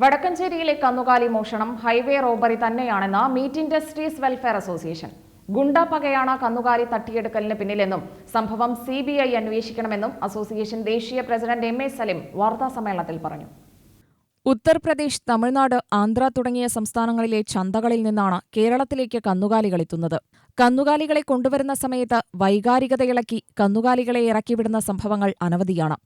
വടക്കഞ്ചേരിയിലെ കന്നുകാലി മോഷണം highway robbery തന്നെയാണെന്ന് മീറ്റ് ഇൻഡസ്ട്രീസ് വെൽഫെയർ അസോസിയേഷൻ. ഗുണ്ടാ പകയാണ് കന്നുകാലി തട്ടിയെടുക്കലിന് പിന്നിലെന്നും സംഭവം സി ബി ഐ അന്വേഷിക്കണമെന്നും അസോസിയേഷൻ ദേശീയ പ്രസിഡന്റ് എം എ സലിം വാർത്താസമ്മേളനത്തിൽ പറഞ്ഞു. ഉത്തർപ്രദേശ് തമിഴ്നാട് ആന്ധ്ര തുടങ്ങിയ സംസ്ഥാനങ്ങളിലെ ചന്തകളിൽ നിന്നാണ് കേരളത്തിലേക്ക് കന്നുകാലികൾ എത്തുന്നത്. കന്നുകാലികളെ കൊണ്ടുവരുന്ന സമയത്ത് വൈകാരികതയിളക്കി കന്നുകാലികളെ ഇറക്കിവിടുന്ന സംഭവങ്ങൾ അനവധിയാണ്.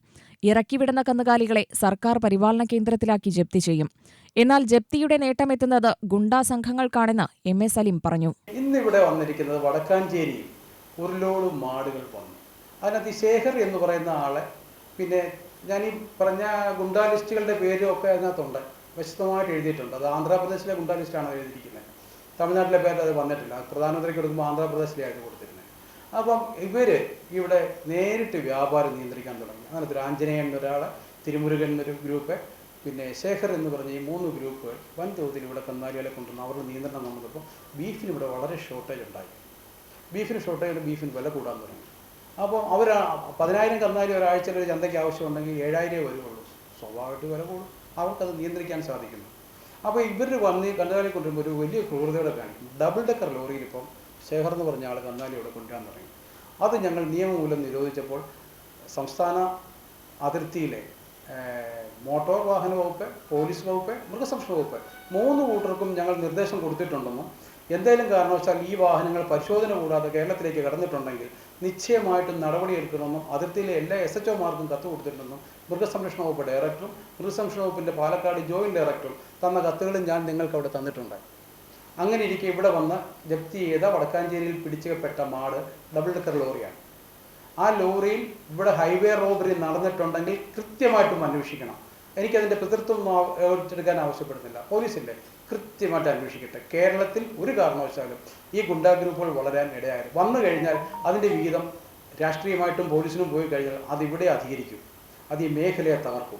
ഇറക്കിവിടുന്ന കന്നുകാലികളെ സർക്കാർ പരിപാലന കേന്ദ്രത്തിലാക്കി ജപ്തി ചെയ്യും. എന്നാൽ ജപ്തിയുടെ നേട്ടമെത്തുന്നത് ഗുണ്ടാ സംഘങ്ങൾക്കാണെന്ന് എം എ സലിം പറഞ്ഞു. ഇന്നിവിടെ വന്നിരിക്കുന്നത് വടക്കാഞ്ചേരി ഉരുളോളും മാടുകൾ വന്നു. അതിനകത്ത് ശേഖർ എന്ന് പറയുന്ന ആളെ പിന്നെ ഞാൻ ഈ പറഞ്ഞ ഗുണ്ടാ ലിസ്റ്റുകളുടെ പേരും ഒക്കെ അതിനകത്തുണ്ട്. വിശദമായിട്ട് എഴുതിയിട്ടുണ്ട്. അത് ആന്ധ്രാപ്രദേശിലെ ഗുണ്ടാ ലിസ്റ്റാണ് എഴുതിയിരിക്കുന്നത്. തമിഴ്നാട്ടിലെ പേര് അത് വന്നിട്ടില്ല. പ്രധാനമന്ത്രിക്ക് കൊടുക്കുമ്പോൾ ആന്ധ്രാപ്രദേശിലെയായിട്ട് കൊടുത്തിരുന്നത് അപ്പം ഇവർ ഇവിടെ നേരിട്ട് വ്യാപാരം നിയന്ത്രിക്കാൻ തുടങ്ങി. അങ്ങനെ ഒരു ആഞ്ജനേയൻ എന്നൊരാളെ തിരുമുരുകൻ എന്നൊരു ഗ്രൂപ്പ് പിന്നെ ശേഖർ എന്ന് പറഞ്ഞ ഈ മൂന്ന് ഗ്രൂപ്പ് വൻതോതിൽ ഇവിടെ കന്നാലികളെ കൊണ്ടുവന്ന് അവരുടെ നിയന്ത്രണം വന്നപ്പോൾ ബീഫിന് ഇവിടെ വളരെ ഷോർട്ടേജ് ഉണ്ടായി. ബീഫിന് ഷോർട്ടേജ് ബീഫിന് വില കൂടാൻ തുടങ്ങി. അപ്പോൾ അവർ പതിനായിരം കന്നാലി ഒരാഴ്ചയിൽ ഒരു ചന്തയ്ക്ക് ആവശ്യമുണ്ടെങ്കിൽ ഏഴായിരമേ വരുള്ളൂ സ്വാഭാവികമായിട്ട് വില കൂടും. അവർക്കത് നിയന്ത്രിക്കാൻ സാധിക്കുന്നു. അപ്പോൾ ഇവർ വന്ന് കന്നുകാലി കൊണ്ടുവരുമ്പോൾ ഒരു വലിയ ക്രൂരതയോടെ കാണിക്കും ഡബിൾ ഡെക്കർ ലോറിയിൽ ഇപ്പം ശേഖർ എന്ന് പറഞ്ഞ ആൾ കന്നാലി ഇവിടെ കൊണ്ടുവരാൻ തുടങ്ങി. അത് ഞങ്ങൾ നിയമമൂലം നിരോധിച്ചപ്പോൾ സംസ്ഥാന അതിർത്തിയിലെ മോട്ടോർ വാഹന വകുപ്പ് പോലീസ് വകുപ്പ് മൃഗസംരക്ഷണ വകുപ്പ് മൂന്ന് കൂട്ടർക്കും ഞങ്ങൾ നിർദ്ദേശം കൊടുത്തിട്ടുണ്ടെന്നും എന്തെങ്കിലും കാരണവശാൽ ഈ വാഹനങ്ങൾ പരിശോധന കൂടാതെ കേരളത്തിലേക്ക് കടന്നിട്ടുണ്ടെങ്കിൽ നിശ്ചയമായിട്ടും നടപടിയെടുക്കണമെന്നും അതിർത്തിയിലെ എല്ലാ എസ് എച്ച് ഒമാർക്കും കത്ത് കൊടുത്തിട്ടുണ്ടെന്നും മൃഗസംരക്ഷണ വകുപ്പ് ഡയറക്ടറും മൃഗസംരക്ഷണ വകുപ്പിന്റെ പാലക്കാട് ജോയിന്റ് ഡയറക്ടറും തന്ന കത്തുകളും ഞാൻ നിങ്ങൾക്ക് അവിടെ തന്നിട്ടുണ്ട്. അങ്ങനെ ഇരിക്കെ ഇവിടെ വന്ന് ജപ്തി ചെയ്ത വടക്കാഞ്ചേരിയിൽ പിടിച്ചപ്പെട്ട മാട് ഡബിൾ ഡെക്കർ ലോറിയാണ്. ആ ലോറിയിൽ ഇവിടെ ഹൈവേ റോബറി നടന്നിട്ടുണ്ടെങ്കിൽ കൃത്യമായിട്ടും അന്വേഷിക്കണം. എനിക്കതിന്റെ പിതൃത്വം ഏറ്റെടുക്കാൻ ആവശ്യപ്പെടുന്നില്ല. പോലീസില്ലേ? കൃത്യമായിട്ട് അന്വേഷിക്കട്ടെ. കേരളത്തിൽ ഒരു കാരണവശാലും ഈ ഗുണ്ടാ ഗ്രൂപ്പുകൾ വളരാൻ ഇടയായത് വന്നു കഴിഞ്ഞാൽ അതിന്റെ വിഹിതം രാഷ്ട്രീയമായിട്ടും പോലീസിനും പോയി കഴിഞ്ഞാൽ അതിവിടെ അധികരിക്കും. അത് ഈ മേഖലയെ തകർക്കും.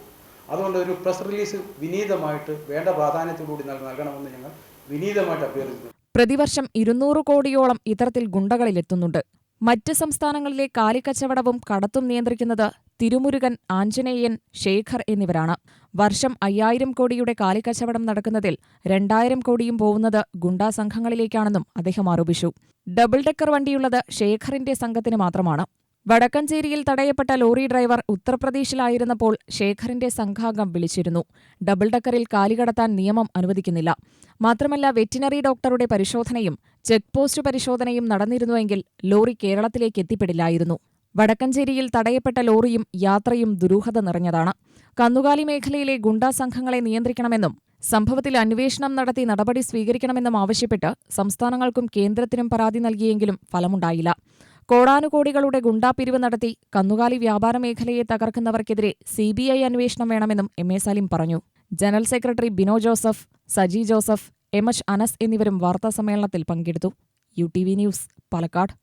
അതുകൊണ്ട് ഒരു പ്രസ് റിലീസ് വിനീതമായിട്ട് വേണ്ട പ്രാധാന്യത്തോടുകൂടി നൽക- നൽകണമെന്ന് ഞങ്ങൾ വിനീതമായിട്ട് അഭ്യർത്ഥിക്കുന്നു. പ്രതിവർഷം ഇരുന്നൂറ് കോടിയോളം ഇത്തരത്തിൽ ഗുണ്ടകളിലെത്തുന്നുണ്ട്. മറ്റ് സംസ്ഥാനങ്ങളിലെ കാലിക്കച്ചവടവും കടത്തും നിയന്ത്രിക്കുന്നത് തിരുമുരുകൻ ആഞ്ജനേയൻ ശേഖർ എന്നിവരാണ്. വർഷം അയ്യായിരം കോടിയുടെ കാലിക്കച്ചവടം നടക്കുന്നതിൽ രണ്ടായിരം കോടിയും പോകുന്നത് ഗുണ്ടാ സംഘങ്ങളിലേക്കാണെന്നും അദ്ദേഹം ആരോപിച്ചു. ഡബിൾ ഡെക്കർ വണ്ടിയുള്ളത് ശേഖറിന്റെ സംഘത്തിന് മാത്രമാണ്. വടക്കഞ്ചേരിയിൽ തടയപ്പെട്ട ലോറി ഡ്രൈവർ ഉത്തർപ്രദേശിലായിരുന്നപ്പോൾ ശേഖറിന്റെ സംഘാംഗം വിളിച്ചിരുന്നു. ഡബിൾ ഡക്കറിൽ കാലികടത്താൻ നിയമം അനുവദിക്കുന്നില്ല. മാത്രമല്ല വെറ്റിനറി ഡോക്ടറുടെ പരിശോധനയും ചെക്ക് പോസ്റ്റ് പരിശോധനയും നടന്നിരുന്നുവെങ്കിൽ ലോറി കേരളത്തിലേക്ക് എത്തിപ്പെടില്ലായിരുന്നു. വടക്കഞ്ചേരിയിൽ തടയപ്പെട്ട ലോറിയും യാത്രയും ദുരൂഹത നിറഞ്ഞതാണ്. കന്നുകാലി മേഖലയിലെ ഗുണ്ടാ സംഘങ്ങളെ നിയന്ത്രിക്കണമെന്നും സംഭവത്തിൽ അന്വേഷണം നടത്തി നടപടി സ്വീകരിക്കണമെന്നും ആവശ്യപ്പെട്ട് സംസ്ഥാനങ്ങൾക്കും കേന്ദ്രത്തിനും പരാതി നൽകിയെങ്കിലും ഫലമുണ്ടായില്ല. കോടാനുകോടികളുടെ ഗുണ്ടാപിരിവ് നടത്തി കന്നുകാലി വ്യാപാര മേഖലയെ തകർക്കുന്നവർക്കെതിരെ സി ബി ഐ അന്വേഷണം വേണമെന്നും എം എ സാലിം പറഞ്ഞു. General secretary Bino Joseph Saji Joseph M H Anas എന്നിവരും വാർത്താസമ്മേളനത്തിൽ പങ്കെടുത്തു. U T V news Palakkad.